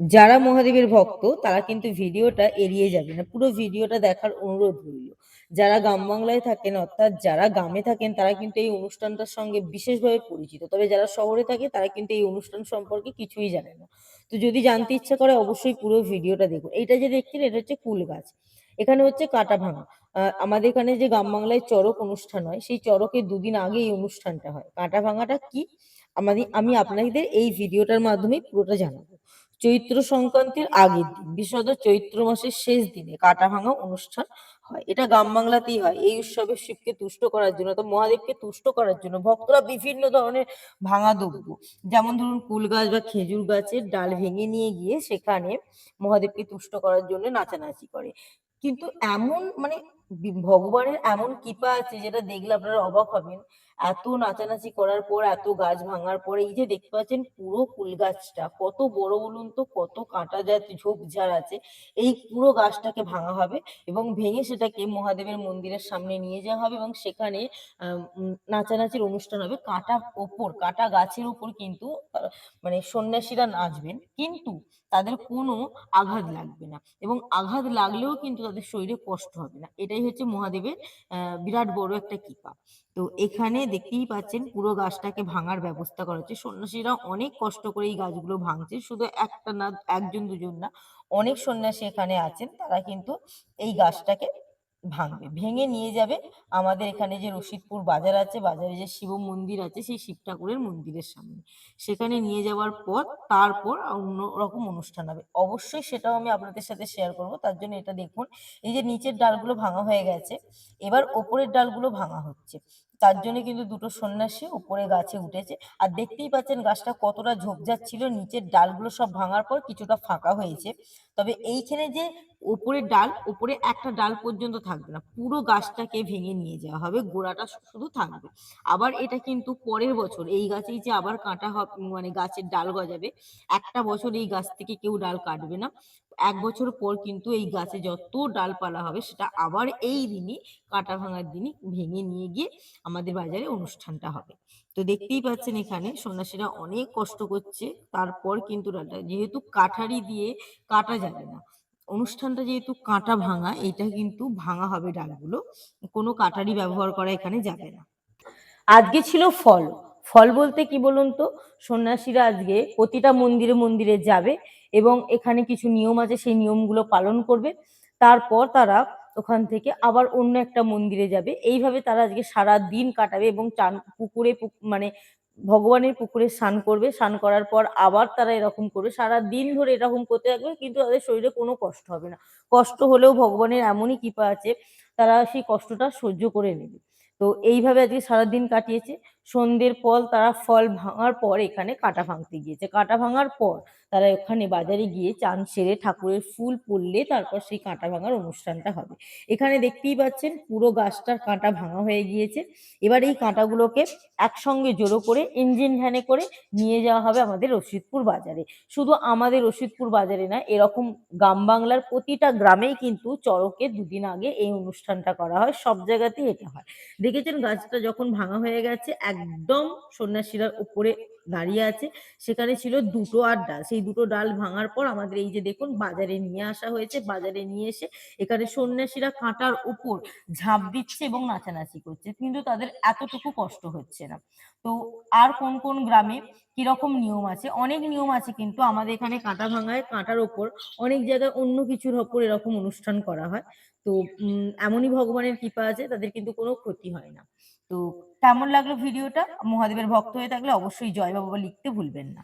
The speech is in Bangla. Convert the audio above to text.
যারা মহাদেবের ভক্ত, তারা কিন্তু ভিডিওটা এড়িয়ে যাবে না। পুরো ভিডিওটা দেখার অনুরোধ রইল। যারা গ্রাম বাংলায় থাকেন, অর্থাৎ যারা গ্রামে থাকেন, তারা কিন্তু এই অনুষ্ঠানটার সঙ্গে বিশেষভাবে পরিচিত। তবে যারা শহরে থাকে, তারা কিন্তু এই অনুষ্ঠান সম্পর্কে কিছুই জানে না। তো যদি জানতে ইচ্ছা করে, অবশ্যই পুরো ভিডিওটা দেখুন। এটা যে দেখছেন, এটা হচ্ছে কুল গাছ। এখানে হচ্ছে কাটা ভাঙা। আমাদের এখানে যে গ্রাম বাংলায় চড়ক অনুষ্ঠান হয়, সেই চড়কের দুদিন আগে এই অনুষ্ঠানটা হয়। কাটা ভাঙাটা কি? আমাদি আমি আপনাদের এই ভিডিওটার মাধ্যমেই পুরোটা জানাব। চৈত্র সংক্রান্তির আগের দিন, বিশেষত চৈত্র মাসের শেষ দিনে কাটা ভাঙা অনুষ্ঠান হয়। এটা গ্রাম বাংলাতেই হয়। এই উৎসবে শিবকে তুষ্ট করার জন্য অর্থাৎ মহাদেবকে তুষ্ট করার জন্য ভক্তরা বিভিন্ন ধরনের ভাঙা দ্রব্য যেমন ধরুন কুল গাছ বা খেজুর গাছের ডাল ভেঙে নিয়ে গিয়ে সেখানে মহাদেবকে তুষ্ট করার জন্য নাচানাচি করে। কিন্তু এমন মানে ভগবানের এমন কৃপা আছে যেটা দেখলে আপনারা অবাক হবেন। এত নাচানাচি করার পর, এত গাছ ভাঙার পরে এই যে দেখতে পাচ্ছেন পুরো কুল গাছটা কত বড় বলুন তো? কত কাঁটা জাত ঝোপঝাড় আছে। এই পুরো গাছটাকে ভাঙা হবে এবং ভেঙে সেটাকে মহাদেবের মন্দিরের সামনে নিয়ে যাওয়া হবে এবং সেখানে নাচানাচির অনুষ্ঠান হবে। কাঁটার ওপর, কাঁটা গাছের উপর কিন্তু মানে সন্ন্যাসীরা নাচবেন। কিন্তু তাদের কোনো আঘাত লাগবে না এবং আঘাত লাগলেও কিন্তু তাদের শরীরে কষ্ট হবে না। এটাই হচ্ছে মহাদেবের বিরাট বড় একটা কৃপা। তো এখানে দেখতেই পাচ্ছেন পুরো গাছটাকে ভাঙার ব্যবস্থা করা হচ্ছে। সন্ন্যাসীরা অনেক কষ্ট করে এই গাছগুলো ভাঙছে। শুধু একটা না একজন দুজন না। অনেক সন্ন্যাসী এখানে আছেন। তারা কিন্তু এই গাছটাকে ভাঙবে। ভেঙে নিয়ে যাবে আমাদের এখানে যে রশিদপুর বাজার আছে, বাজারে যে শিব মন্দির আছে সেই শিব ঠাকুরের মন্দিরের সামনে। সেখানে নিয়ে যাওয়ার পর তারপর অন্যরকম অনুষ্ঠান হবে। অবশ্যই সেটাও আমি আপনাদের সাথে শেয়ার করব। তার জন্য এটা দেখুন। এই যে নিচের ডালগুলো ভাঙা হয়ে গেছে। এবার ওপরের ডালগুলো ভাঙা হচ্ছে। তার জন্য কিন্তু দুটো সন্ন্যাসী উপরে গাছে উঠেছে। আর দেখতেই পাচ্ছেন গাছটা কতটা ঝোপঝাড় ছিল। নিচের ডালগুলো সব ভাঙার পর কিছুটা ফাঁকা হয়েছে। তবে এইখানে যে উপরের ডাল, উপরে একটা ডাল পর্যন্ত থাকবে না। পুরো গাছটাকে ভেঙে নিয়ে যাওয়া হবে। গোড়াটা শুধু থাকবে। আবার এটা কিন্তু পরের বছর এই গাছেই যে আবার কাঁটা মানে গাছের ডাল গজাবে। একটা বছর এই গাছ থেকে কেউ ডাল কাটবে না। এক বছর পর কিন্তু এই গাছে যত ডালপালা হবে সেটা আবার এই দিনই কাঁটা ভাঙার দিনই ভেঙে নিয়ে গিয়ে আমাদের বাজারে অনুষ্ঠানটা হবে। তো দেখতেই পাচ্ছেন এখানে সন্ন্যাসীরা অনেক কষ্ট করছে। তারপর কিন্তু যেহেতু কাঠারি দিয়ে কাটা যাবে না। অনুষ্ঠানটা যেহেতু কাটা ভাঙা এটা কিন্তু ভাঙা হবে ডালগুলো। কোনো কাটারি ব্যবহার করা এখানে যাবে না। আজকে ছিল ফল। ফল বলতে কি বলুন তো? সন্ন্যাসীরা আজকে প্রতিটা মন্দিরে, মন্দিরে যাবে এবং এখানে কিছু নিয়ম আছে সেই নিয়মগুলো পালন করবে। তারপর তারা ওখান থেকে আবার অন্য একটা মন্দিরে যাবে। এইভাবে তারা আজকে সারাদিন কাটাবে এবং চান, পুকুরে পুক মানে ভগবানের পুকুরে স্নান করবে। স্নান করার পর আবার তারা এরকম করবে। সারাদিন ধরে এরকম করতে থাকবে কিন্তু তাদের শরীরে কোনো কষ্ট হবে না। কষ্ট হলেও ভগবানের এমনই কৃপা আছে, তারা সেই কষ্টটা সহ্য করে নেবে। তো এইভাবে আজকে সারাদিন কাটিয়েছে। সন্ধ্যের পর তারা ফল ভাঙার পর এখানে কাটা ভাঙতে গিয়েছে। কাটা ভাঙার পর তারা ওখানে বাজারে গিয়ে চান সেরে ঠাকুরের ফুল পড়লে তারপর সেই কাঁটা ভাঙার অনুষ্ঠানটা হবে। এখানে দেখতেই পাচ্ছেন পুরো গাছটার কাঁটা ভাঙা হয়ে গিয়েছে। এবার এই কাঁটাগুলোকে একসঙ্গে জড়ো করে ইঞ্জিন ভ্যানে করে নিয়ে যাওয়া হবে আমাদের রশিদপুর বাজারে। শুধু আমাদের রশিদপুর বাজারে না, এরকম গ্রাম বাংলার প্রতিটা গ্রামেই কিন্তু চড়কের দুদিন আগে এই অনুষ্ঠানটা করা হয়। সব জায়গাতেই এটা হয়। দেখেছেন গাছটা যখন ভাঙা হয়ে গেছে একদম সন্ন্যাসীরা উপরে দাঁড়িয়ে আছে। সেখানে ছিল দুটো আর ডাল। সেই দুটো ডাল ভাঙার পর আমাদের এই যে দেখুন বাজারে নিয়ে আসা হয়েছে। বাজারে নিয়ে এসে এখানে সন্ন্যাসীরা কাঁটার উপর ঝাঁপ দিচ্ছে এবং নাচানাচি করছে। কিন্তু তাদের এতটুকু কষ্ট হচ্ছে না। তো আর কোন, কোন গ্রামে কীরকম নিয়ম আছে? অনেক নিয়ম আছে কিন্তু আমাদের এখানে কাঁটা ভাঙায় কাঁটার ওপর অনেক জায়গায় অন্য কিছুর ওপর এরকম অনুষ্ঠান করা হয়। তো এমনই ভগবানের কৃপা আছে তাদের কিন্তু কোনো ক্ষতি হয় না। তো কেমন লাগল ভিডিওটা? মহাদেবের ভক্ত হয়ে থাকলে অবশ্যই জয় বাবা লিখতে ভুলবেন না।